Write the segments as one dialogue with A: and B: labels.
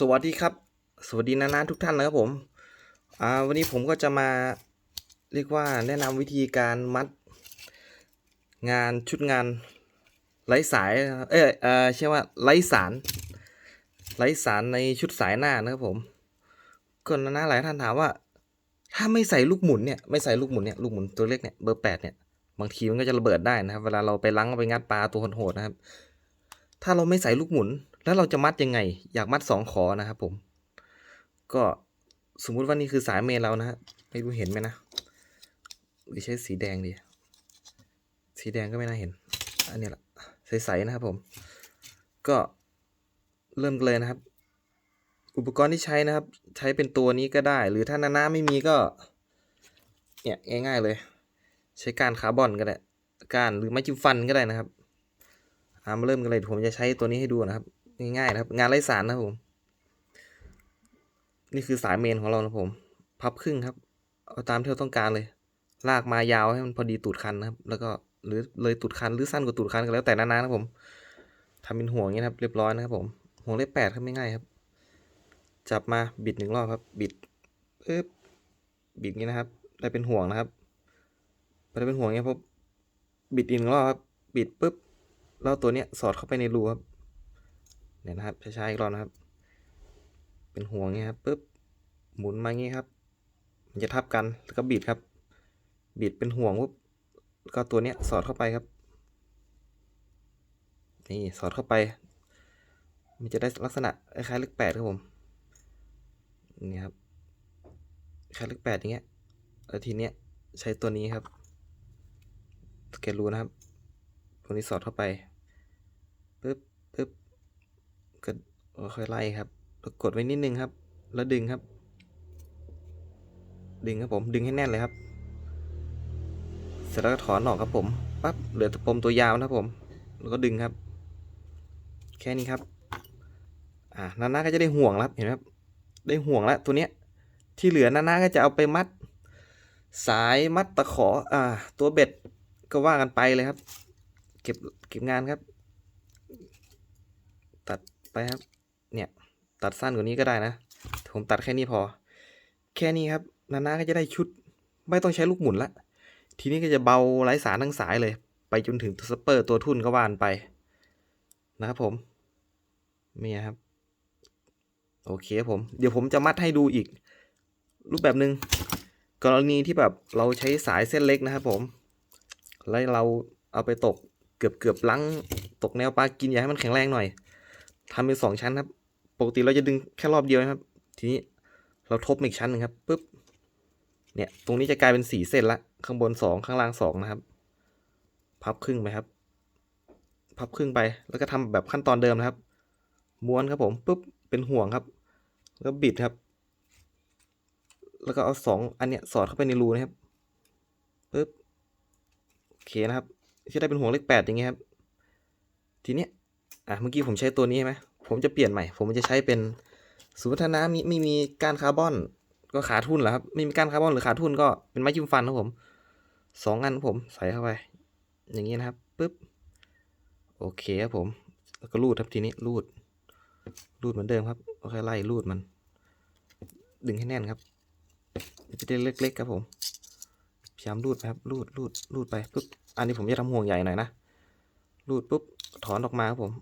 A: สวัสดีครับ สวัสดีนานาทุกท่านนะครับผม อ่า วันนี้ผมก็จะมาเรียกว่าแนะนำวิธีการมัดงานชุดงานไร้สาย เอยเอ่อใช่ว่าไร้สาร ไร้สารในชุดสายหน้านะครับผมก็นานาหลายท่านถามว่า ถ้าไม่ใส่ลูกหมุนเนี่ย ไม่ใส่ลูกหมุนเนี่ย ลูกหมุนตัวเล็กเนี่ย เบอร์แปดเนี่ย บางทีมันก็จะระเบิดได้นะครับ เวลาเราไปล้างไปงัดปลาตัวโหดๆนะครับ ถ้าเราไม่ใส่ลูกหมุน แล้วเราจะมัดยังไง อยากมัดสองขอนะครับผม ก็สมมุติว่านี่คือสายเมนเรานะฮะไม่รู้เห็นไหมนะหรือใช้สีแดงดี สีแดงก็ไม่น่าเห็น อันนี้แหละใสๆนะครับผม ก็เริ่มเลยนะครับ อุปกรณ์ที่ใช้นะครับ ใช้เป็นตัวนี้ก็ได้ หรือถ้านานาไม่มีก็ เนี่ยง่าย ๆเลย ใช้การคาร์บอนก็ได้การหรือไม้จิ้มฟันก็ได้นะครับอ่ามาเริ่มกันเลยผมจะใช้ตัวนี้ให้ดูนะครับ ง่ายๆนะครับ งานไร้สารนะผม นี่คือสายเมนของเรานะครับผม พับครึ่งครับ เอาตามที่เราต้องการเลย ลากมายาวให้มันพอดีตูดคันนะครับ แล้วก็หรือเลยตูดคันหรือสั้นกว่าตูดคันก็แล้วแต่นานานะผมทำเป็นห่วงอย่างนี้นะครับเรียบร้อยนะครับผมห่วงเลขแปดครับไม่ง่ายครับ จับมาบิดหนึ่งรอบครับ บิดปึ๊บบิดงนี้นะครับ ได้เป็นห่วงนะครับพอได้เป็นห่วงอย่างนี้ปุ๊บบิดอีกหนึ่งรอบครับ บิดปุ๊บแล้วตัวเนี้ยสอดเข้าไปในรูครับ เนี่ยนะครับช้าๆอีกรอบนะครับ เป็นห่วงเงี้ยครับปุ๊บหมุนมางี้ครับ มันจะทับกันแล้วก็บิดครับบิดเป็นห่วงปุ๊บแล้วก็ตัวเนี้ยสอดเข้าไปครับ นี่สอดเข้าไป มันจะได้ลักษณะคล้ายๆเลขแปดครับผมนี่ครับคล้ายเลขแปดอย่างเงี้ยแล้วทีเนี้ยใช้ตัวนี้ครับสเกตรูนะครับ ตัวนี้สอดเข้าไปปึ๊บปึ๊บ ก็ค่อยไล่ครับกดไว้นิดนึงครับ แล้วดึงครับ ดึงครับผมดึงให้แน่นเลยครับ เสร็จแล้วก็ถอนออกครับผมปั๊บเหลือตะปมตัวยาวนะครับผม แล้วก็ดึงครับ แค่นี้ครับ อ่านานาก็จะได้ห่วงแล้วเห็นไหมครับ ได้ห่วงแล้วตัวเนี้ยที่เหลือนานาก็จะเอาไปมัด สายมัดตะขออ่า ตัวเบ็ดก็ว่ากันไปเลยครับ เก็บเก็บงานครับ ไปครับ เนี่ยตัดสั้นกว่านี้ก็ได้นะ ผมตัดแค่นี้พอ แค่นี้ครับ นานาก็จะได้ชุด ไม่ต้องใช้ลูกหมุนละ ทีนี้ก็จะเบาไร้สารทั้งสายเลย ไปจนถึงตัวสเปอร์ตัวทุ่นก็ว่านไป นะครับผมนี่ครับ โอเคครับผม เดี๋ยวผมจะมัดให้ดูอีก รูปแบบหนึ่งกรณีที่แบบเราใช้สายเส้นเล็กนะครับผม แล้วเราเอาไปตกเกือบเกือบลังตกแนวปลากินอย่าให้มันแข็งแรงหน่อย ทำเป็นสองชั้นครับ ปกติเราจะดึงแค่รอบเดียวนะครับ ทีนี้เราทบอีกชั้นหนึ่งครับปุ๊บ เนี่ย ตรงนี้จะกลายเป็นสี่เส้นละ ข้างบนสองข้างล่างสองนะครับ พับครึ่งไปครับ พับครึ่งไป แล้วก็ทำแบบขั้นตอนเดิมนะครับ ม้วนครับผมปุ๊บ เป็นห่วงครับ แล้วบิดครับ แล้วก็เอาสองอันเนี้ยสอดเข้าไปในรูนะครับปุ๊บ โอเคนะครับ ที่ได้เป็นห่วงเลขแปดอย่างเงี้ยครับ ทีเนี้ย อะเมื่อกี้ผมใช้ตัวนี้ใช่ไหมผมจะเปลี่ยนใหม่ ผมจะใช้เป็นสมมติถ้าน้ำมีไม่มีการคาร์บอน ก็ขาทุนแหละครับไม่มีการคาร์บอนหรือขาทุนก็เป็นไม้จิ้มฟันครับผมสองอันผมใส่เข้าไป อย่างนี้นะครับปึ๊บโอเคครับผมแล้วก็รูดครับทีนี้รูด รูดเหมือนเดิมครับค่อยๆไล่รูดมัน ดึงให้แน่นครับจะได้เล็กๆครับผมพยายามรูดครับรูดรูดรูดไปปุ๊บอันนี้ผมจะทำห่วงใหญ่หน่อยนะรูดปุ๊บถอนออกมาครับผม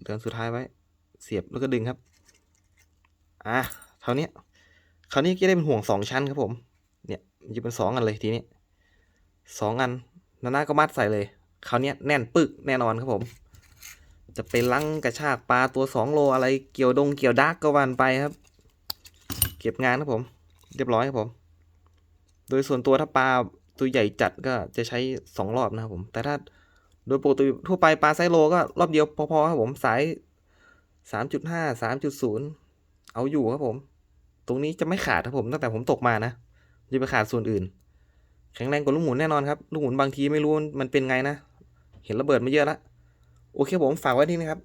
A: เหลือสุดท้ายไว้ เสียบแล้วก็ดึงครับ อะเท่านี้คราวนี้ก็ได้เป็นห่วงสองชั้นครับผม เนี่ยมันจะเป็นสองอันเลยทีนี้สองอันนานาก็มัดใส่เลยคราวนี้แน่นปึกแน่นอนครับผม จะเป็นลังกระชากปลาตัวสองโลอะไรเกี่ยวดงเกี่ยวดักก็วันไปครับ เก็บงานครับผม เรียบร้อยครับผม โดยส่วนตัวถ้าปลาตัวใหญ่จัดก็จะใช้สองรอบนะครับผม แต่ถ้า โดยปกติทั่วไปปลาไซโลก็รอบเดียวพอๆครับผมสายสามจุดห้าสามจุดศูนย์เอาอยู่ครับผม ตรงนี้จะไม่ขาดครับผมตั้งแต่ผมตกมานะจะไปขาดส่วนอื่น แข็งแรงกว่าลูกหมุนแน่นอนครับ ลูกหมุนบางทีไม่รู้มันเป็นไงนะ เห็นระเบิดมาเยอะละโอเคผมฝากไว้ที่นี่ครับ